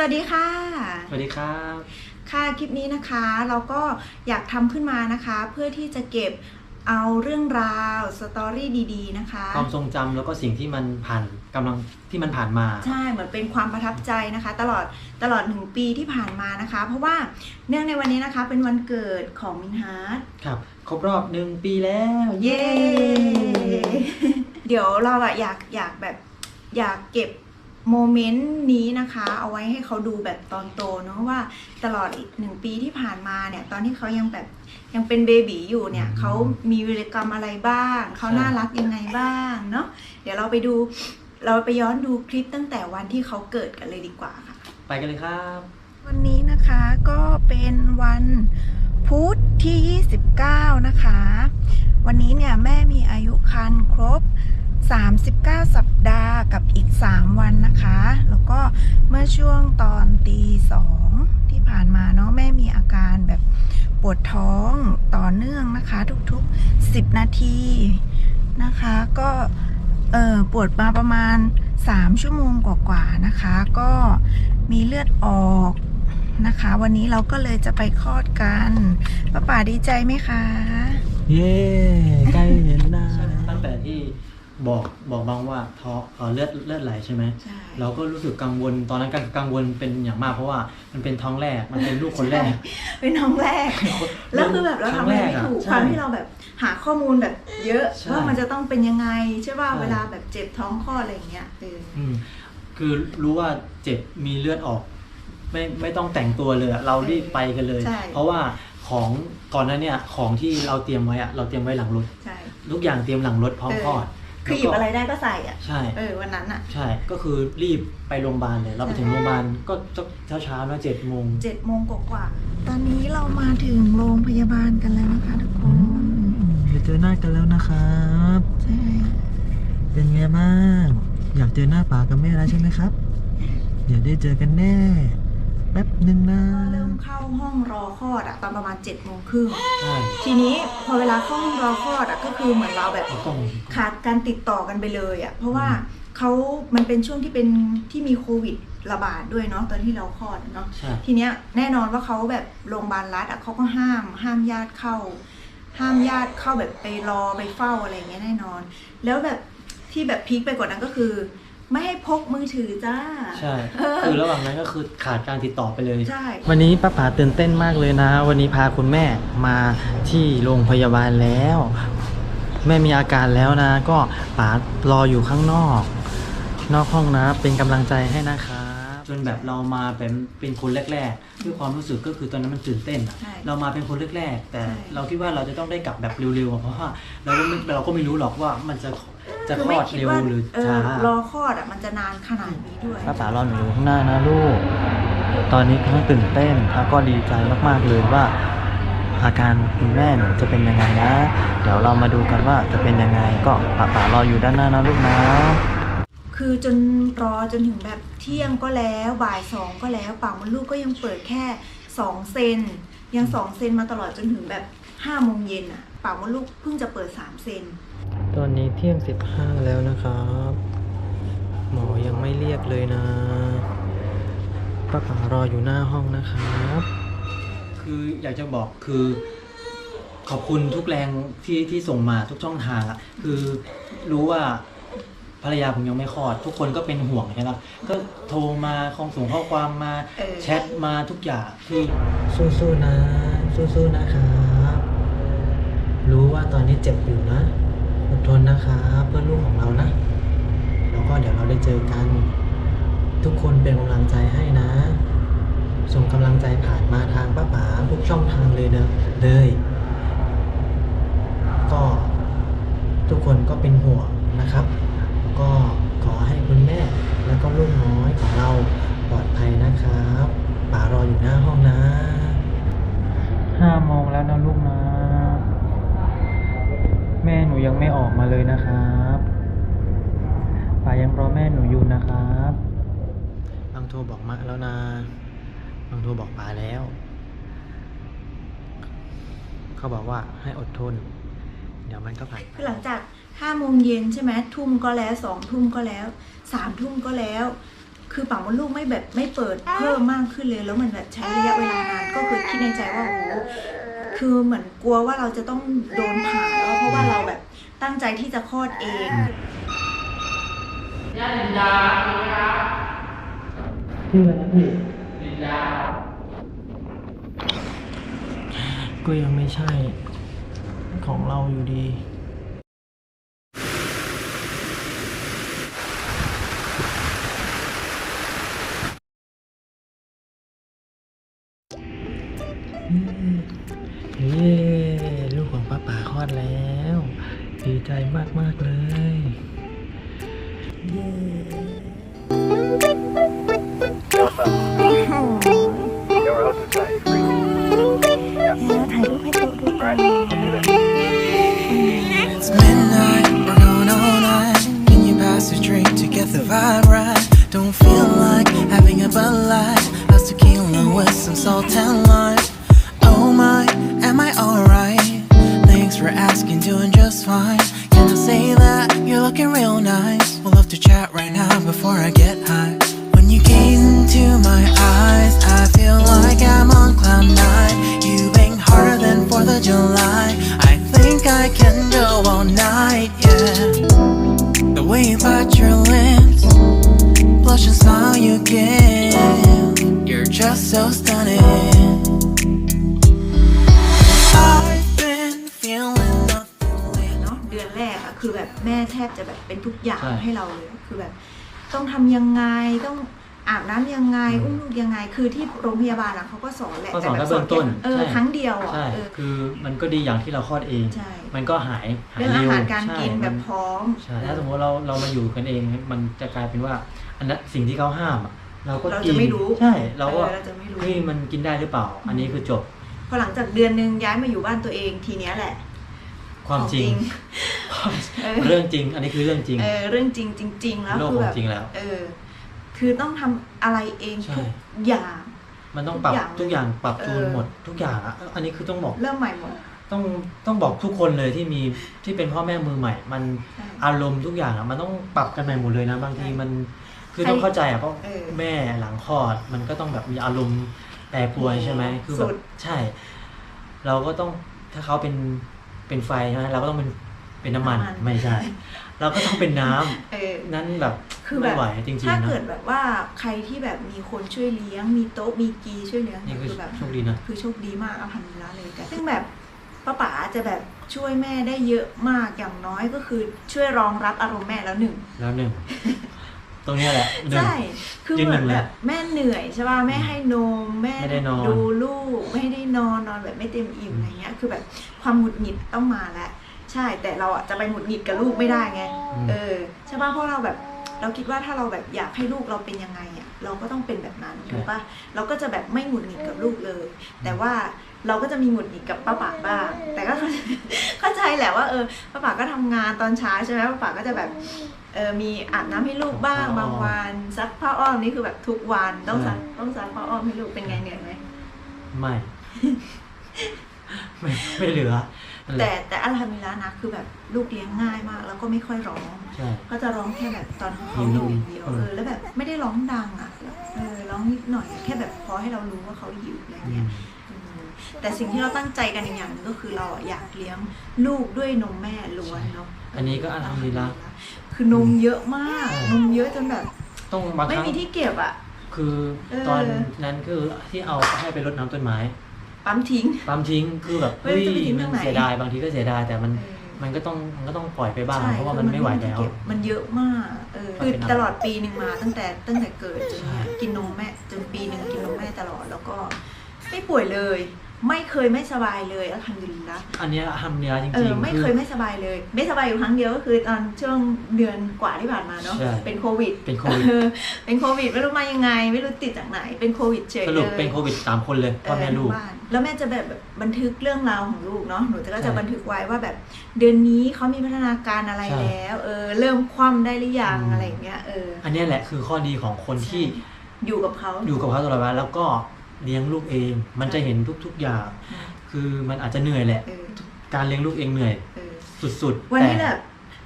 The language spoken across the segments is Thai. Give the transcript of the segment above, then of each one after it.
สวัสดีค่ะ สวัสดีครับ ค่ะคลิปนี้นะคะเราก็อยากทำขึ้นมานะคะ เพื่อที่จะเก็บเอาเรื่องราวสตอรี่ดีๆนะคะ ความทรงจำแล้วก็สิ่งที่มันผ่านกำลังที่มันผ่านมา ใช่เหมือนเป็นความประทับใจนะคะ ตลอดตลอดหนึ่งปีที่ผ่านมานะคะ เพราะว่าเนื่องในวันนี้นะคะเป็นวันเกิดของมินฮาร์ดครับ ครบรอบหนึ่งปีแล้ว เย้ เดี๋ยวเราอะอยากอยากแบบอยากเก็บ โมเมนต์นี้นะคะ เอาไว้ให้เขาดูแบบตอนโตเนาะว่าตลอดอีกหนึ่งปีที่ผ่านมาเนี่ย ตอนที่เขายังแบบยังเป็นเบบีอยู่เนี่ยอืมเขามีวิรกรรมอะไรบ้าง เขาใช่น่ารักยังไงบ้างเนาะเดี๋ยวเราไปดูเราไปย้อนดูคลิปตั้งแต่วันที่เขาเกิดกันเลยดีกว่าค่ะ ไปกันเลยครับ วันนี้นะคะก็เป็นวันพุธที่ 29 นะคะ วันนี้เนี่ยแม่มีอายุครรภ์ครบ 39 สัปดาห์กับอีก 3 วันนะคะ แล้วก็เมื่อช่วงตอนตีสองที่ผ่านมาเนาะแม่มีอาการแบบปวดท้องต่อเนื่องนะคะ ทุกๆ 10 นาทีนะคะ ก็เออปวดมาประมาณ 3 ชั่วโมงกว่าๆนะคะ ก็มีเลือดออกนะคะ วันนี้เราก็เลยจะไปคลอดกันป้าป่าดีใจไหมคะ เย้ ใกล้เห็นหน้าตั้งแต่ที่ บอกบอกบางว่าท้อเอ่อเลือดเลือดไหลใช่ไหมใช่เราก็รู้สึกกังวลตอนนั้นกังกังวลเป็นอย่างมากเพราะว่ามันเป็นท้องแรกมันเป็นลูกคนแรก เป็นน้องแรก แล้วคือแบบเราทำอะไรไม่ถูกใช่ความที่เราแบบหาข้อมูลแบบเยอะใช่ว่ามันจะต้องเป็นยังไงใช่ป่ะใช่เวลาแบบเจ็บท้องคลอดอะไรอย่างเงี้ยเอออืมคือรู้ว่าเจ็บมีเลือดออก ไม่ไม่ต้องแต่งตัวเลยอะเรารีบไปกันเลยใช่เพราะว่าของก่อนหนั้นเนี่ยของที่เราเตรียมไว้อะเราเตรียมไว้หลังรถใช่ทุกอย่างเตรียมหลังรถพร้อมคลอด คือหยิบอะไรได้ก็ใส่อะใช่เออวันนั้นอะ ใช่ก็คือรีบไปโรงพยาบาลเลย เราไปถึงโรงพยาบาลก็เช้าเช้าๆนะเจ็ดโมงเจ็ดโมงกว่าๆตอนนี้เรามาถึงโรงพยาบาลกันแล้วนะคะทุกคนเดี๋ยวเจอหน้ากันแล้วนะครับใช่เป็นไงบ้างอยากเจอหน้าป๋ากับแม่แล้วใช่ไหมครับ เดี๋ยวได้เจอกันแน่ แป๊บหนึ่งนะก็เริ่มเข้าห้องรอคลอดอะตอนประมาณเจ็ดโมงครึ่งใช่ทีนี้พอเวลาเข้าห้องรอคลอดอะก็คือเหมือนเราแบบเราต้องขาดการติดต่อกันไปเลยอะ่ะเพราะว่าเขามันเป็นช่วงที่เป็นที่มีโควิดระบาดด้วยเนาะตอนที่เราคลอดเนาะใช่ทีเนี้ยแน่นอนว่าเขาแบบโรงพยาบาลรัฐอะ่ะเขาก็ห้ามห้ามญาติเข้า ห้ามญาติเข้าแบบไปรอไปเฝ้าอะไรอย่างเงี้ยแน่นอน แล้วแบบที่แบบพีคไปกว่านั้นก็คือ ไม่ให้พกมือถือจ้า ใช่ คือระหว่างนั้นก็คือขาดการติดต่อไปเลย ใช่ วันนี้ป้าป๋าตื่นเต้นมากเลยนะ วันนี้พาคุณแม่มาที่โรงพยาบาลแล้ว แม่มีอาการแล้วนะ ก็ป๋ารออยู่ข้างนอก นอกห้องนะ เป็นกำลังใจให้นะครับจนแบบเรามาเป็นเป็นคนแรกๆด้วยความรู้สึกก็คือตอนนั้นมันตื่นเต้นอะใช่เรามาเป็นคนแรกๆแต่ใช่ เราคิดว่าเราจะต้องได้กลับแบบเร็วๆอะเพราะว่าเราก็ไม่เราก็ไม่รู้หรอกว่ามันจะ จะคือคลไม่อดคิดเร็วว่าหรือเออช้า รอคลอดอะ่ะมันจะนานขนาดนี้ด้วยป้าป๋ารอหนูอยู่ข้างหน้านะลูก ตอนนี้ทั้งตื่นเต้นแล้วก็ดีใจมากๆเลยว่า อาการคุณแม่หนูจะเป็นยังไงนะ เดี๋ยวเรามาดูกันว่าจะเป็นยังไงก็ป้าป๋ารออยู่ด้านหน้านะลูกนะ คือจนรอจนถึงแบบเที่ยงก็แล้วบ่ายสองก็แล้วปากมดลูกก็ยังเปิดแค่สองเซนยังสองเซนมาตลอดจนถึงแบบห้าโมงเย็นอะปากมดลูกเพิ่งจะเปิดสามเซน ตอนนี้เที่ยงสิบห้าแล้วนะครับ หมอยังไม่เรียกเลยนะป้าป๋ารออยู่หน้าห้องนะครับ คืออยากจะบอกคือขอบคุณทุกแรงที่ที่ส่งมาทุกช่องทางอะคือรู้ว่าภรรยาผมยังไม่คลอด ทุกคนก็เป็นห่วงใช่ไหมก็โทรมาคองส่งข้อความมาเออแชทมาทุกอย่างคือสู้ๆนะ สู้ๆนะครับ รู้ว่าตอนนี้เจ็บอยู่นะ อดทนนะครับเพื่อลูกของเรานะ แล้วก็เดี๋ยวเราได้เจอกัน ทุกคนเป็นกำลังใจให้นะ ส่งกำลังใจผ่านมาทางป้าป๋าทุกช่องทางเลยเนอะเลย ก็ทุกคนก็เป็นห่วงนะครับ ก็ขอให้คุณแม่แล้วก็ลูกน้อยของเราปลอดภัยนะครับป๋ารออยู่หน้าห้องนะห้าโมงแล้วนะลูกนะ แม่ห นูยังไม่ออกมาเลยนะครับป๋ายังรอแม่หนูอยู่นะครับบางโทรบอกมะแล้วนะบางโทรบอกป๋าแล้ว เขาบอกว่าให้อดทน เดี๋ยวมันก็ผ่านไปคือหลังจากห้าโมงเย็นใช่ไหมทุ่มก็แล้วสองทุ่มก็แล้วสามทุ่มก็แล้ว คือปากมดลูกไม่แบบไม่เปิดเพิ่มมากขึ้นเลย แล้วมันแบบใช้ระยะเวลานานก็คือคิดในใจว่าโอ้โหคือเหมือนกลัวว่าเราจะต้องโดนผ่าแล้วเพราะว่าเราแบบ ตั้งใจที่จะคลอดเองญาตินดาใชื่ออะไรนะพี่ก็ยังไม่ใช่ของเราอยู่ดี if I your lips, blush and smile you give. You're just so stunning. I've been feeling nothing lately. เนาะเดือนแรกอะคือแบบแม่แทบจะแบบเป็นทุกอย่างใช่ ให้เราเลย คือแบบ ต้องทำยังไงต้อง อาบน้ำยังไงอืมอุ้มลูกยังไง คือที่โรงพยาบาลอะเขาก็สอนแหละก็สอนแต่แค่เบื้องต้นเออใช่ ครั้งเดียวอะใช่เออ คือมันก็ดีอย่างที่เราคลอดเอง ใช่ มันก็หายหายเรื่องอาเร็วหารการใช่กินแบบมัพร้อม ใช่ถ้าสมมติเราเรามาอยู่กันเอง มันจะกลายเป็นว่า อันนั้นสิ่งที่เขาห้ามอะเราก็เรากิจะนไม่รู้ใช่เราก็เออเราจะไม่รู้ เฮ้ยมันกินได้หรือเปล่า อันนี้คือจบพอหลังจากเดือนหนึงย้ายมาอยู่บ้านตัวเองทีเนี้ยแหละความจริงของเออเรื่องจริง อันนี้คือเรื่องจริง เออเรื่องจริงจริง ๆ แล้วโลกคือขอแบงบจริงแล้ว เออ คือต้องทำอะไรเองใช่ทุกอย่าง มันต้องปรับทุทุกกออย่างย่างปรับจูนเออหมดทุกอย่างอะอันนี้คือต้องบอกเริ่มใหม่หมดต้องต้องบอกทุกคนเลยที่มีที่เป็นพ่อแม่มือใหม่ มันใช่อารมณ์ทุกอย่างอะมันต้องปรับกันใหม่หมดเลยนะบางทีใช่มันคือใครต้องเข้าใจอะเพราะเออแม่หลังคลอด มันก็ต้องแบบมีอารมณ์แปรปรวนใช่ไหมคือแบสุบดใช่ เราก็ต้องถ้าเขาเป็นเป็นไฟใช่ไหมเราก็ต้องเป็นเป็นน้ำมันน้ำมันไม่ใช่ เราก็ต้องเป็นน้ำเออนั้นแบบคือแบไม่บไหวจริงถ้าๆนะเกิดแบบว่าใครที่แบบมีคนช่วยเลี้ยง มีโต๊ะมีกีช่วยเลี้ยงนี่เนี่ยคือคือแบบโชคดีนะคือโชคดีมากเอาพันธุ์ละเลยแต่ซึ่งแบบป้าป๋าจะแบบช่วยแม่ได้เยอะมากอย่างน้อยก็คือช่วยรองรับอารมณ์แม่แล้วหนึ่งแล้วหนึ่งตรงเนี้ยแหละหนึ่งใช่คือยืนเหหนึ่มือนงเลยแบบแม่เหนื่อยใช่ป่ะแม่ให้นมแม่ไม่ได้นอนดูลูกไม่ได้นอนนอนแบบไม่เต็มอิ่มอะไรเงี้ย คือแบบความหงุดหงิดต้องมาแล้ว ใช่แต่เราอะจะไปหงุดหงิดกับลูกไม่ได้ไงอืมเออใช่ป่ะเพราะเราแบบเราคิดว่าถ้าเราแบบอยากให้ลูกเราเป็นยังไงอะเราก็ต้องเป็นแบบนั้นถูกป่ะเราก็จะแบบไม่หงุดหงิดกับลูกเลย แต่ว่าเราก็จะมีหงุดหงิดกับป้าป๋าบ้าง แต่ก็เข้าใจแหละว่าเออป้าป๋าก็ทำงานตอนเช้าใช่ไหมป้าป๋าก็จะแบบเออมีอาบน้ำให้ลูกบ้างบางวันซักผ้าอ้อมนี่คือแบบทุกวันต้องซักต้องซักผ้าอ้อมให้ลูกเป็นไงเหนื่อยไหมไม่ ไม่ไม่เหลือนั่นห แต่ละแต่อัลฮัมดุลิลละนะคือแบบลูกเลี้ยงง่ายมาก แล้วก็ไม่ค่อยร้อง ใช่ ก็จะร้องแค่แบบตอนเขาหิอวยู่นมอย่างเดียวเออเออแล้วแบบไม่ได้ร้องดังอะเออร้องนิดหน่อยแค่แบบพอให้เรารู้ว่าเขาหิวอะไรอืเงี้มยอืมแต่สิ่งที่เราตั้งใจกันอีกอย่างหนึงก็คือเราอะอยากเลี้ยงลูกด้วยนมแม่ล้วนเนาะอันนี้ก็อัลฮัมดุลิลละ คือนมเยอะมากใช่นมเยอะจนแบบ ต้องบางคไม่รั้งมีที่เก็บอะ คือเออตอนนั้นคือที่เอาให้ไปรดน้ำต้นไม้ ปั๊มทิ้ง ปั๊มทิ้งคือแบบเฮ้เฮ้ยยจะไปทิ้งมัตรงไหนเสียดายบางทีก็เสียดายแต่มันเออมันก็ต้องมันก็ต้องปล่อยไปบ้างใช่เพราะว่าคืมัอนไม่ไหวที่แล้วเก็บมันเยอะมากเออมันคือเป็นอะไรตลอดปีหนึ่งมาตั้งแต่ตั้งแต่เกิดจนเนี่ยใช่กินนมแม่จนปีหนึ่งกินนมแม่ตลอดแล้วก็ไม่ป่วยเลย ไม่เคยไม่สบายเลยอัลฮัมดุลิลละอันเนี้ยทำเนื้อจเอริองๆไม่คือเคยไม่สบายเลย ไม่สบายอยู่ครั้งเดียวก็คือตอนช่วงเดือนกว่าที่ผ่านมาเนาะใช่เป็นโควิดเป็นโควิด เออเป็นโควิดไม่รู้มายังไง ไม่รู้ติดจากไหนเป็นโควิดเฉยสเลยรุปเป็นโควิดสามคนเลยพ่อแม่ลูกเทั้งบ้านแล้วแม่จะแบบบันทึกเรื่องราวของลูกเนาะหนูจะก็ใช่จะบันทึกไว้ว่าแบบเดือนนี้เขามีพัฒนาการอะไรใช่แล้ว เออเริ่มคว่ำได้หรือยังอืม อะไรอย่างเงี้ยเอออันเนี้ยแหละคือข้อดีของคนที่อยู่กับเขา อยู่กับเขาตลอดเวลาแล้วก็ เลี้ยงลูกเอง มันจะเห็นทุกๆอย่าง คือมันอาจจะเหนื่อยแหละเออการเลี้ยงลูกเองเหนื่อยเออสุดๆวันนี้แต่แบบ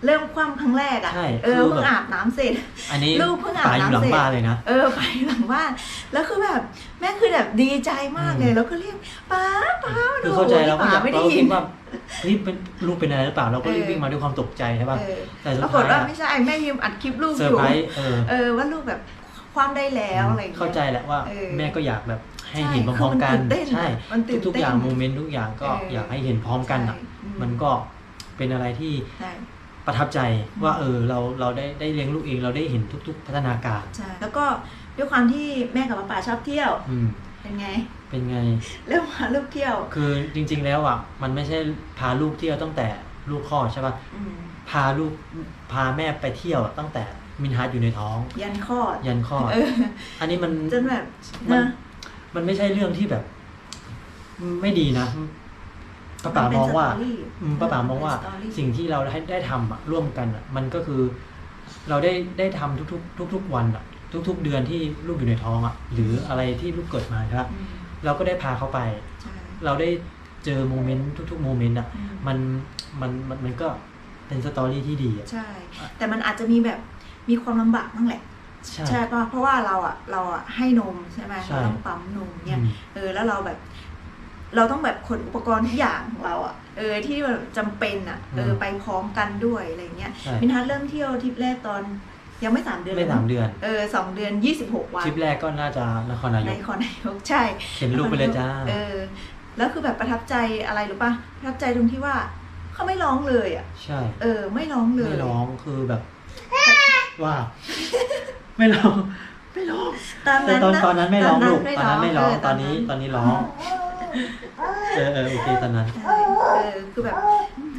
เริ่มคว่ำครั้งแรกอะใช่เออคือเพิ่งแบบอาบน้ำเสร็จ อันนี้ลูกเพิ่งอาบป๋าอยู่หลังน้ำเสร็จบ้านเลยนะเออไปหลังบ้าน แล้วคือแบบแม่คือแบบดีใจมากเลยอืมแล้วก็เรียกป้าป้าคือเข้าใจเราก็ป๋าอยากไม่ได้เราก็ยิคินดว่าเฮ้ยเป็นลูกเป็นอะไรหรือเปล่าเราก็รีบเออวิ่งมาด้วยความตกใจใช่ป่ะเออแต่สุปดรากฏท้ายว่าอะไม่ใช่แม่ยืมอัดคลิปลูกเซออร์ยู่ไพรส์เออเออว่าลูกแบบความได้แล้วอะไรอย่างเข้าเงี้ยใจแหละว่าเออแม่ก็อยากแบบ ให้ใช่เห็นพร้อมๆกันคือมันตื่นเต้นใช่มันตื่นทุกๆเต้นอย่างโมเมนต์ทุกอย่างก็เอออยากให้เห็นพร้อมกันอะใช่อืมมันก็เป็นอะไรที่ใช่ประทับใจว่าเออเราเราได้ได้เลี้ยงลูกเองเราได้เห็นทุก ๆ พัฒนาการใช่แล้วก็ด้วยความที่แม่กับป้าป๋าชอบเที่ยวอืมเป็นไง เป็นไง เริ่มพาลูกเที่ยว คือจริง ๆ แล้วอะมันไม่ใช่พาลูกเที่ยวตั้งแต่ลูกคลอดใช่ป่ะอืมพาลูกพาแม่ไปเที่ยวตั้งแต่มินฮาร์ดอยู่ในท้อง ยันคลอดยันคลอดเอออันนี้มันจนแบบมันนะ มันไม่ใช่เรื่องที่แบบ ไม่ดีนะป้าป๋ามองว่านเป็นสตรี่อืมป้าป๋ามองว่าเป็นสตรี่สิ่งที่เราได้ได้ทำอะร่วมกันอะมันก็คือ เราได้ได้ทำทุกๆ ทุก ๆ วันอะทุก ๆ เดือนที่ลูกอยู่ในท้องอะหรืออะไรที่ลูกเกิดมาครับอืมเราก็ได้พาเขาไปใช่เราได้เจอโมเมนต์ทุกๆโมเมนต์อะอืมมันมันมันมันก็เป็นสตอรี่ที่ดีอะใช่ แต่มันอาจจะมีแบบมีความลำบากบ้างแหละ ใช่ใช่ป่ะเพราะว่าเราอะเราอะให้นมใช่ไหมใช่เราต้องปั๊มนมเนี่ยอืมเออแล้วเราแบบ เราต้องแบบขนอุปกรณ์ทุกอย่างของเราอะเออที่แบบจำเป็นอะเอออืมไปพร้อมกันด้วยอะไรเงี้ยใช่มินทัศน์เริ่มเที่ยวทริปแรกตอนยังไม่สามเดือนไม่เลยสามเดือน เออสองเดือนยี่สิบหกวันทริปแรกก็น่าจะนครนายในกคอนนายกใช่เห็นลูกไปเลยจ้าเออ แล้วคือแบบประทับใจอะไรรู้ป่ะประทับใจตรงที่ว่าเขาไม่ร้องเลยอะ ใช่ เออ ไม่ร้องเลย ไม่ร้องคือแบบ ว่า ไม่ร้องไม่ร้องตอนแต่นั้นตอนนะตอนนั้นไม่ร้องลูกตอนนั้นไม่ร้องเตอนนี้ตอนนี้ร้องเออเออโอเคตอนนั้นใช่เออคือแบบ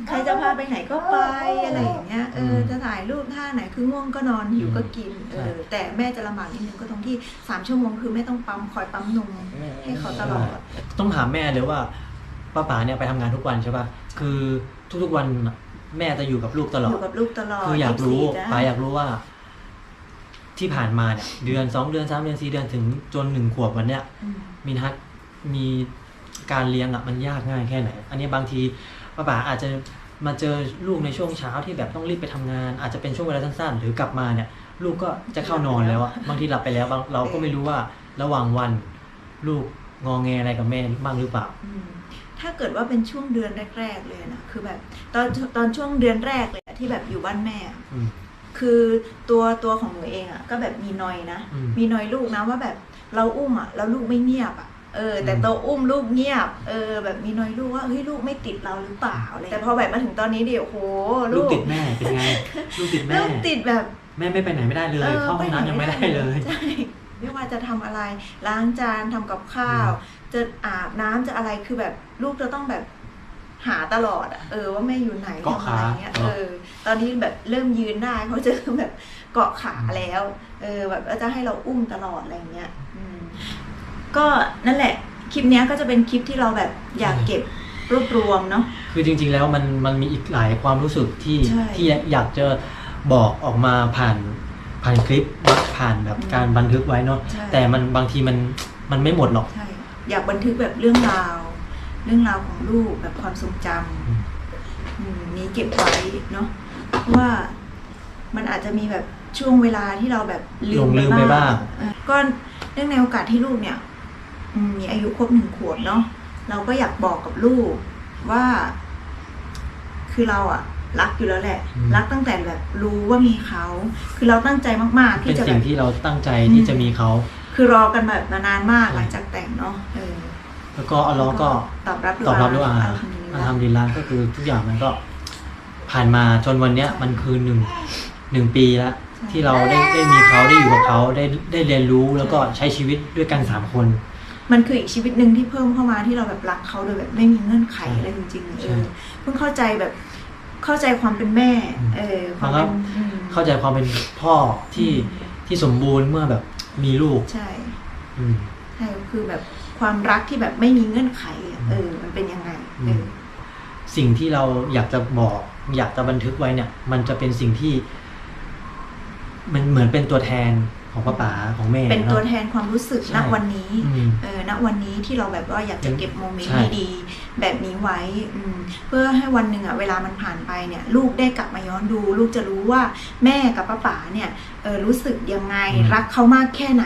ใครจะพาไปไหนก็ไปอะไรอย่างเงี้ยเออมจะถ่ายรูปท่าไหนคือง่วงก็นอนหิวก็กินเอใช่อแต่แม่จะลำบากนิดนึงก็ตรงที่สามชั่วโมงคือแม่ต้องปั๊มคอยปั๊มนมให้เขาตลอด ต้องถามแม่เลยว่าป้าป๋าเนี่ยไปทำงานทุกวันใช่ป่ะคือทุกๆวันน่ะแม่จะอยู่กับลูกตลออด ยู่กับลูกตลอดคืออยากรู้24จ้ะ ป๋าอยากรู้ว่า ที่ผ่านมาเนี่ยเดือนสองเดือนสามเดือนสี่เดือนถึงจนหนึ่งขวบวันเนี้ยอืมมินฮัทมีการเลี้ยงอะมันยากง่ายแค่ไหน อันนี้บางทีป้าป๋าอาจจะมาเจอลูกในช่วงเช้าที่แบบต้องรีบไปทำงาน อาจจะเป็นช่วงเวลาสั้นๆ หรือกลับมาเนี่ย ลูกก็จะเข้านอนแล้วอะบางทีหลับไปแล้วบางเราก็ไม่รู้ว่าระหว่างวันลูกงองแงอะไรกับแม่บ้างหรือเปล่าอืมถ้าเกิดว่าเป็นช่วงเดือนแรก ๆ เลยนะคือแบบ ตอนตอนช่วงเดือนแรกเลยอะที่แบบอยู่บ้านแม่อะอืม คือตัวตัวของหนูเองอะ ก็แบบมีนอยนะ อืม มีนอยลูกนะว่าแบบเราอุ้มอะแล้วลูกไม่เงียบอะเออ แต่อืมตัวอุ้มลูกเงียบ เออ แบบมีนอยลูกว่าเฮ้ยลูกไม่ติดเราหรือเปล่าอะไรแต่พอแบบมาถึงตอนนี้เดี๋ยวโหลูกติดแม่เป็นไง ลูกติดแม่ ลูกติดแบบ แม่ไม่ไปไหนไม่ได้เลยออเข้าห้องน้ำยังไม่ได้เลย ใช่ไม่ว่าจะทำอะไร ล้างจานทำกับข้าว จะอาบน้ำจะอะไรคือแบบลูกจะต้องแบบ หาตลอดอะเออว่าแม่อยู่ไหนเกาะทำอะไรขาเงี้ยเนอะเออ ตอนนี้แบบเริ่มยืนได้เขาจะแบบเกาะขาแล้ว เออแบบแล้วจะให้เราอุ้มตลอดอะไรเงี้ยอืมก็นั่นแหละคลิปเนี้ยก็จะเป็นคลิปที่เราแบบอยากเก็บรวบรวมเนาะคือจริง ๆ แล้วมันมันมีอีกหลายความรู้สึกที่ใช่ที่อยากจะบอกออกมาผ่านผ่านคลิปผ่านแบบอืมการบันทึกไว้เนาะใช่แต่มันบางทีมันมันไม่หมดหรอกใช่อยากบันทึกแบบเรื่องราว เรื่องราวของลูกแบบความทรงจอืมำอืมนี้เก็บไว้เนาะเพราะว่ามันอาจจะมีแบบช่วงเวลาที่เราแบบลืหลมงลืมไปบ้างเออก็เนื่องในโอกาสที่ลูกเนี่ยอืมมีอายุครบหนึ่งขวบเนาะเราก็อยากบอกกับลูกว่า คือเราอะรักอยู่แล้วแหละอืมรักตั้งแต่แบบรู้ว่ามีเขา คือเราตั้งใจมากๆเป็ที่นจะแบสิ่งบที่เราตั้งใจอืมที่จะมีเขา คือรอกันแบบมานานมากใช่หลังจากแต่งเนาะเออ แล้วก็อัลเลอฮ์ก็ตอบรับตอบรับด้วยอาอัอัลลฮัฮัมมดุลิลดุลิลลาลาห์ห์ก็คือทุกอย่างมันก็ผ่านมาจนวันเนี้ยมันคือหนึ่งหนึ่งปีแล้วที่เราได้ได้มีเขาได้อยู่กับเขาได้ได้เรียนรู้แล้วก็ใช้ชีวิตด้วยกันสามคน มันคืออีกชีวิตหนึ่งที่เพิ่มเข้ามาที่เราแบบรักเขาโดยแบบไม่มีเงื่อนไขอะไรจริงๆใช่เออเพิ่งเข้าใจแบบเข้าใจความเป็นแม่อืมเออความเป็นแล้วอืมเข้าใจความเป็นพ่อที่อืมที่สมบูรณ์เมื่อแบบมีลูก ใช่ อืมใช่คือแบบ ความรักที่แบบไม่มีเงื่อนไขอะเออ มันเป็นยังไงเออสิ่งที่เราอยากจะบอก อยากจะบันทึกไว้เนี่ย มันจะเป็นสิ่งที่ มันเหมือนเป็นตัวแทนของป้าป๋าของแม่เป็นตัวอะแทนความรู้สึกใช่ณวันนี้อืมเออณวันนี้ที่เราแบบว่าอยากจะเก็บโมเมนต์ใช่ดีๆแบบนี้ไว้อืมเพื่อให้วันหนึ่งอะเวลามันผ่านไปเนี่ย ลูกได้กลับมาย้อนดู ลูกจะรู้ว่าแม่กับป้าป๋าเนี่ยเออรู้สึกยังไงรักเขามากแค่ไหน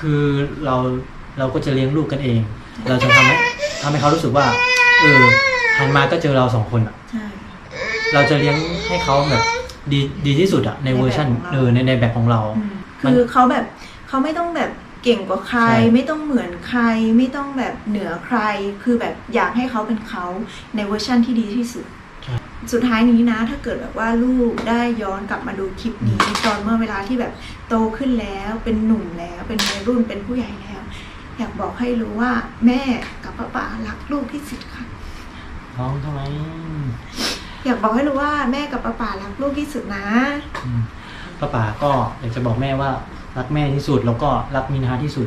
คือเรา เราก็จะเลี้ยงลูกกันเอง เราจะทำให้ทำให้เขารู้สึกว่า เออหันมาก็เจอเราสองคนอะใช่ เราจะเลี้ยงให้เขาแบบดีดีที่สุดอะในเวอร์ชันในแบบของเรา เออในในแบบของเราอืมมันคือเขาแบบเขาไม่ต้องแบบเก่งกว่าใคร ใช่ ไม่ต้องเหมือนใคร ไม่ต้องแบบเหนือใคร คือแบบอยากให้เขาเป็นเขาในเวอร์ชั่นที่ดีที่สุดใช่สุดท้ายนี้นะ ถ้าเกิดแบบว่าลูกได้ย้อนกลับมาดูคลิปนี้ ตอนเมื่อเวลาที่แบบโตขึ้นแล้วเป็นหนุ่มแล้ว เป็นวัยรุ่นเป็นผู้ใหญ่แล้ว อยากบอกให้รู้ว่าแม่กับป้าป๋ารักลูกที่สุดค่ะ ร้องทำไมอยากบอกให้รู้ว่าแม่กับป้าป๋ารักลูกที่สุดนะ อืมป้าป๋าก็อยากจะบอกแม่ว่ารักแม่ที่สุดแล้วก็รักมินฮาที่สุด